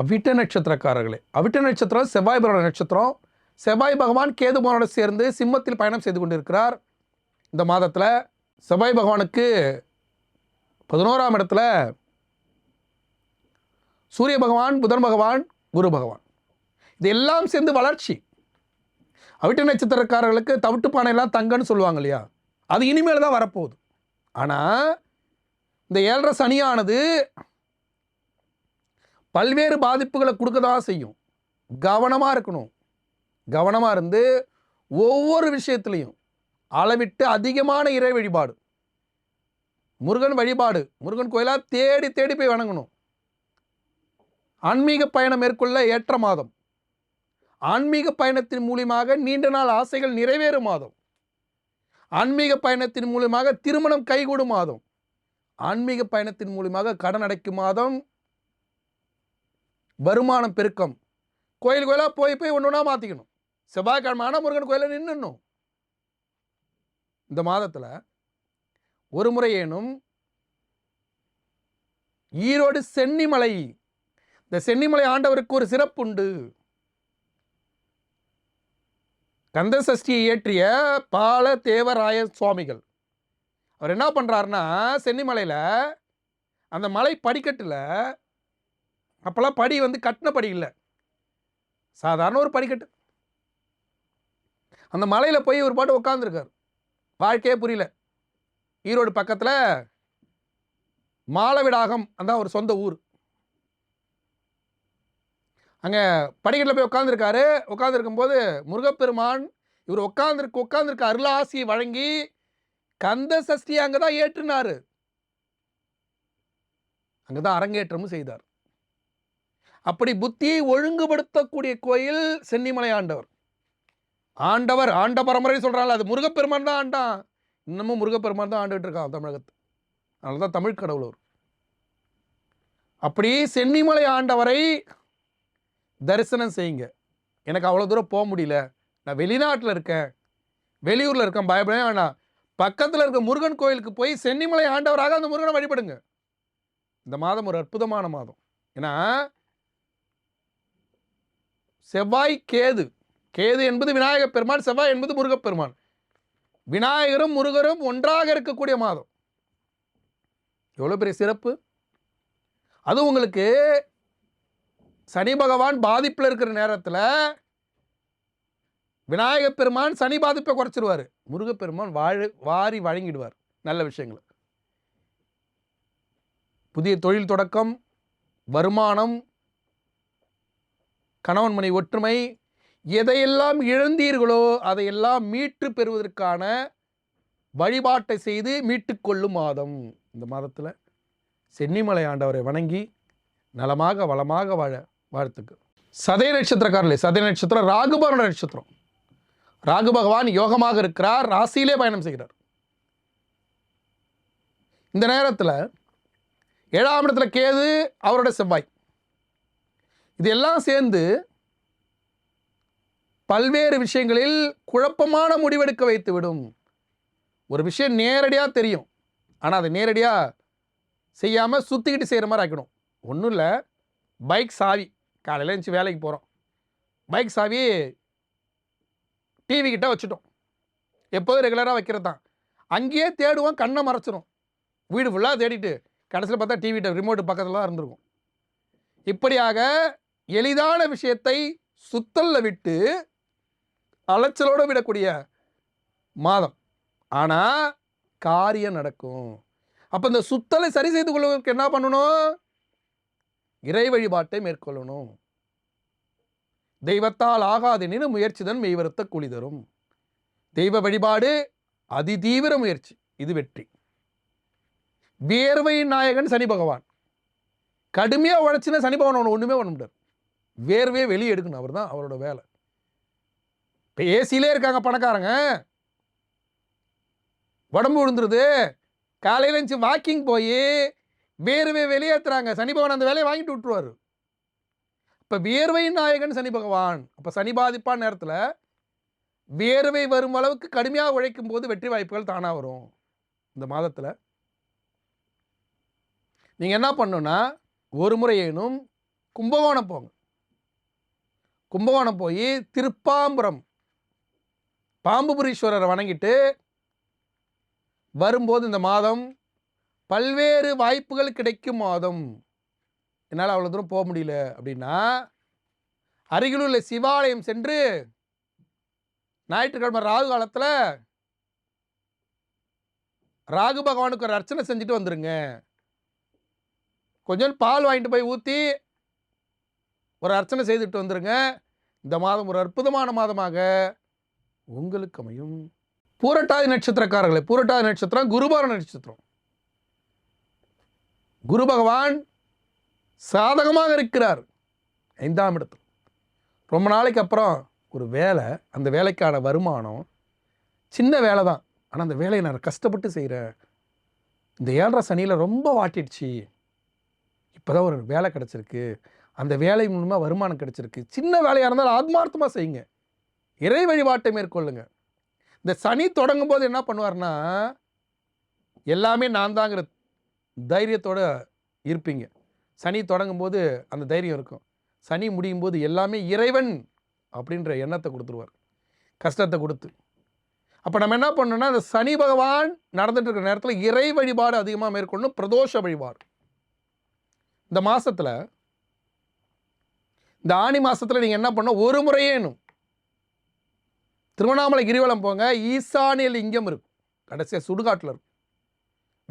அவிட்ட நட்சத்திரக்காரர்களே. அவிட்ட நட்சத்திரம் செவ்வாய் பகவான் நட்சத்திரம். செவ்வாய் பகவான் கேது பகவானோட சேர்ந்து சிம்மத்தில் பயணம் செய்து கொண்டிருக்கிறார். இந்த மாதத்தில் செவ்வாய் பகவானுக்கு பதினோராம் இடத்துல சூரிய பகவான் புதன் பகவான் குரு பகவான். இது எல்லாம் சேர்ந்து வளர்ச்சி. அவிட்ட நட்சத்திரக்காரர்களுக்கு தவிட்டு பானையெல்லாம் தங்கன்னு சொல்லுவாங்க இல்லையா? அது இனிமேல் தான் வரப்போகுது. ஆனால் இந்த ஏழரை சனியானது பல்வேறு பாதிப்புகளை கொடுக்க தான் செய்யும். கவனமாக இருக்கணும். கவனமாக இருந்து ஒவ்வொரு விஷயத்துலையும் அளவிட்டு அதிகமான இறை வழிபாடு. முருகன் வழிபாடு முருகன் கோயிலாக தேடி தேடி போய் வணங்கணும். ஆன்மீக பயணம் மேற்கொள்ள ஏற்ற மாதம். ஆன்மீக பயணத்தின் மூலியமாக நீண்ட நாள் ஆசைகள் நிறைவேறும் மாதம். ஆன்மீக பயணத்தின் மூலியமாக திருமணம் கைகூடும் மாதம். ஆன்மீக பயணத்தின் மூலியமாக கடன் அடைக்கும் மாதம். வருமானம் பெருக்கம். கோயில் கோயிலாக போய் போய் ஒன்று ஒன்றா மாற்றிக்கணும் செவ்வாய்க்கிழமை ஆனால் முருகன் கோயிலில் நின்றுணும் இந்த மாதத்தில் ஒரு முறையேனும் ஈரோடு சென்னிமலை இந்த சென்னிமலை ஆண்டவருக்கு ஒரு சிறப்புண்டு. கந்த சஷ்டியை இயற்றிய பால தேவராய சுவாமிகள் அவர் என்ன பண்ணுறாருன்னா சென்னிமலையில் அந்த மலை படிக்கட்டில் அப்போல்லாம் படி வந்து கட்டின படி இல்லை. சாதாரண ஒரு படிக்கட்டு. அந்த மலையில் போய் ஒரு பாட்டு உட்காந்துருக்கார் வாழ்க்கையே புரியல. ஈரோடு பக்கத்தில் மாலவிடாகம் அந்த ஒரு சொந்த ஊர். அங்கே படிக்கட்டில் போய் உட்காந்துருக்காரு உட்காந்துருக்கும்போது முருகப்பெருமான் இவர் உட்காந்துருக்கு உட்காந்துருக்க அருளாசியை வழங்கி கந்த சஷ்டி அங்கே தான் ஏற்றுனாரு. அங்கே தான் அரங்கேற்றமும் செய்தார். அப்படி புத்தியை ஒழுங்குபடுத்தக்கூடிய கோயில் சென்னிமலை ஆண்டவர். ஆண்டவர் ஆண்ட பரம்பரை சொல்கிறாங்களா அது முருகப்பெருமான் தான் ஆண்டான். இன்னமும் முருகப்பெருமான் தான் ஆண்டுகிட்டு இருக்கான் தமிழகத்து. அதனால தான் தமிழ் கடவுளூர் அப்படி சென்னிமலை ஆண்டவரை தரிசனம் செய்யுங்க. எனக்கு அவ்வளோ தூரம் போக முடியல. நான் வெளிநாட்டில் இருக்கேன். வெளியூரில் இருக்கேன் பயப்படவே வேணாம். பக்கத்தில் இருக்க முருகன் கோயிலுக்கு போய் சென்னிமலை ஆண்டவராக அந்த முருகனை வழிபடுங்க. இந்த மாதம் ஒரு அற்புதமான மாதம். ஏன்னா செவ்வாய் கேது. கேது என்பது விநாயகப் பெருமான் செவ்வாய் என்பது முருகப்பெருமான் விநாயகரும் முருகரும் ஒன்றாக இருக்கக்கூடிய மாதம். எவ்வளோ பெரிய சிறப்பு? அது உங்களுக்கு சனி பகவான் பாதிப்பில் இருக்கிற நேரத்தில் விநாயகப் பெருமான் சனி பாதிப்பை குறைச்சிருவார். முருகப்பெருமான் வாழ வாரி வழங்கிடுவார். நல்ல விஷயங்களை. புதிய தொழில் தொடக்கம் வருமானம் கணவன் மனை ஒற்றுமை எதையெல்லாம் இழந்தீர்களோ அதையெல்லாம் மீட்டு பெறுவதற்கான வழிபாட்டை செய்து மீட்டுக்கொள்ளும் மாதம். இந்த மாதத்தில் சென்னிமலை ஆண்டவரை வணங்கி நலமாக வளமாக வாழ வாழ்த்துக்கு சதய நட்சத்திரக்காரர்களே சதய நட்சத்திரம் ராகுபவன நட்சத்திரம். ராகு பகவான் யோகமாக இருக்கிறார் ராசியிலே பயணம் செய்கிறார். இந்த நேரத்தில் ஏழாம் இடத்துல கேது அவரோட செவ்வாய். இது எல்லாம் சேர்ந்து பல்வேறு விஷயங்களில் குழப்பமான முடிவெடுக்க வைத்து விடும் ஒரு விஷயம் நேரடியாக தெரியும். ஆனால் அதை நேரடியாக செய்யாமல் சுற்றிக்கிட்டு செய்கிற மாதிரி ஆக்கிடும். ஒன்றும் இல்லை. பைக் சாவி. காலையில் இருந்துச்சு வேலைக்கு போகிறோம் பைக் சாவி டிவி கிட்ட வச்சுட்டோம். எப்போதும் ரெகுலராக வைக்கிறது தான். அங்கேயே தேடுவோம் கண்ணை மறைச்சிரும். வீடு ஃபுல்லாக தேடிட்டு கடைசியில் பார்த்தா டிவி ரிமோட்டு பக்கத்தில் தான் இருந்திருக்கும். இப்படியாக எளிதான விஷயத்தை சுத்தல்ல விட்டு அலைச்சலோடு விடக்கூடிய மாதம். ஆனால் காரியம் நடக்கும். அப்போ இந்த சுத்தலை சரி செய்து கொள்வதற்கு என்ன பண்ணணும்? இறை வழிபாட்டை மேற்கொள்ளணும். தெய்வத்தால் ஆகாதெனினு முயற்சிதன் மெய்வருத்த கூலி தரும். தெய்வ வழிபாடு அதிதீவிர முயற்சி. இது வெற்றி. வேர்வை நாயகன் சனி பகவான். கடுமையாக உழைச்சினா சனி பகவான் ஒன்றுமே பண்ண முடியாது. வேர்வே வெளியே எடுக்கணும். அவர் தான் அவரோட வேலை. இப்போ ஏசியிலே இருக்காங்க பணக்காரங்க. உடம்பு விழுந்துருது காலையில் இருந்துச்சு வாக்கிங் போய் வேர்வை வெளியேற்றுறாங்க சனி பகவான் அந்த வேலையை வாங்கிட்டு விட்டுருவார். இப்போ வேர்வை நாயகன் சனி பகவான். அப்போ சனி பாதிப்பான நேரத்தில் வேர்வை வரும் அளவுக்கு கடுமையாக உழைக்கும் போது வெற்றி வாய்ப்புகள் தானாக வரும். இந்த மாதத்தில். நீங்கள் என்ன பண்ணுன்னா ஒரு முறையேனும் கும்பகோணம் போங்க. கும்பகோணம் போய் திருப்பாம்புரம். பாம்புபுரீஸ்வரரை வணங்கிட்டு வரும்போது இந்த மாதம் பல்வேறு வாய்ப்புகள் கிடைக்கும் மாதம். என்னால் அவ்வளோ தூரம் போக முடியல அப்படின்னா அருகில் உள்ள சிவாலயம் சென்று ஞாயிற்றுக்கிழமை ராகு காலத்தில் ராகு பகவானுக்கு ஒரு அர்ச்சனை செஞ்சுட்டு வந்துடுங்க கொஞ்சம் பால் வாங்கிட்டு போய் ஊற்றி ஒரு அர்ச்சனை செய்துட்டு வந்துருங்க. இந்த மாதம் ஒரு அற்புதமான மாதமாக உங்களுக்கு அமையும். பூரட்டாதி நட்சத்திரக்காரர்களே பூரட்டாதி நட்சத்திரம் குருபார நட்சத்திரம். குரு பகவான் சாதகமாக இருக்கிறார். ஐந்தாம் இடத்தில். ரொம்ப நாளைக்கு அப்புறம் ஒரு வேலை அந்த வேலைக்கான வருமானம் சின்ன வேலை தான். ஆனால் அந்த வேலையை நான் கஷ்டப்பட்டு செய்கிறேன் இந்த ஏழரை சனியில் ரொம்ப வாட்டிடுச்சு. இப்போ தான் ஒரு வேலை கிடச்சிருக்கு. அந்த வேலை மூலமாக வருமானம் கிடச்சிருக்கு. சின்ன வேலையாக இருந்தாலும் ஆத்மார்த்தமாக செய்யுங்க. இறை வழிபாட்டை மேற்கொள்ளுங்க. இந்த சனி தொடங்கும் போது என்ன பண்ணுவார்னா எல்லாமே நான் தாங்கிற தைரியத்தோட இருப்பீங்க. சனி தொடங்கும் போது அந்த தைரியம் இருக்கும். சனி முடியும் போது எல்லாமே இறைவன் அப்படின்ற எண்ணத்தை கொடுத்துருவார். கஷ்டத்தை கொடுத்து. அப்போ நம்ம என்ன பண்ணணும்னா அந்த சனி பகவான் நடந்துட்டு இருக்கிற நேரத்தில் இறை வழிபாடு அதிகமாக மேற்கொள்ளணும் பிரதோஷ வழிபாடு. இந்த மாதத்தில் இந்த ஆணி மாதத்தில் நீங்கள் என்ன பண்ணணும்? ஒரு முறையேனும் திருவண்ணாமலை கிரிவலம் போங்க. ஈசானிய லிங்கம் இருக்கும். கடைசியாக சுடுகாட்டில் இருக்கும்.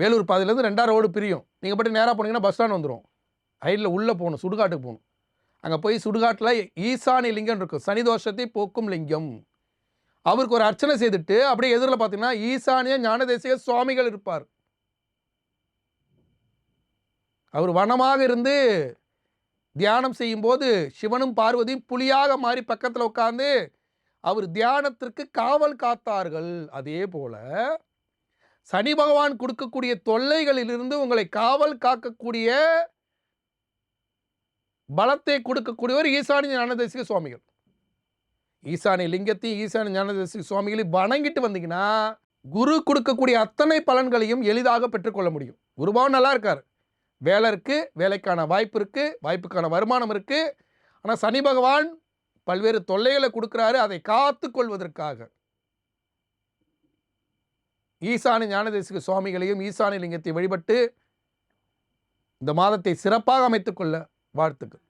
வேலூர் பாதையிலேருந்து ரெண்டாயிரம் ரோடு பிரியும். நீங்கள் பட்டு நேராக போனீங்கன்னா பஸ் ஸ்டாண்ட் வந்துடும் ஐடில் உள்ளே போகணும் சுடுகாட்டுக்கு போகணும். அங்கே போய் சுடுகாட்டில் ஈசானிய லிங்கம் இருக்கும். சனி தோஷத்தை போக்கும் லிங்கம். அவருக்கு ஒரு அர்ச்சனை செய்துட்டு அப்படியே எதிரில் பார்த்தீங்கன்னா ஈசானிய ஞானதேசிக சுவாமிகள் இருப்பார். அவர் வனமாக இருந்து தியானம் செய்யும்போது சிவனும் பார்வதியும் புலியாக மாறி பக்கத்தில் உட்காந்து அவர் தியானத்திற்கு காவல் காத்தார்கள். அதே போல சனி பகவான் கொடுக்கக்கூடிய தொல்லைகளிலிருந்து உங்களை காவல் காக்கக்கூடிய பலத்தை கொடுக்கக்கூடியவர் ஈசானி ஞானதேசிக சுவாமிகள். ஈசானி லிங்கத்தையும் ஈசானி ஞானதேசிக சுவாமிகளையும் வணங்கிட்டு வந்தீங்கன்னா குரு கொடுக்கக்கூடிய அத்தனை பலன்களையும் எளிதாக பெற்றுக்கொள்ள முடியும். குருபாவும் நல்லா இருக்கார். வேலை இருக்குது வேலைக்கான வாய்ப்பு இருக்குது வாய்ப்புக்கான வருமானம் இருக்குது ஆனால் சனி பகவான் பல்வேறு தொல்லைகளை கொடுக்குறாரு. அதை காத்து கொள்வதற்காக ஈசானி ஞானதேசிக சுவாமிகளையும் ஈசானி லிங்கத்தை வழிபட்டு இந்த மாதத்தை சிறப்பாக அமைத்துக்கொள்ள வாழ்த்துக்கள்.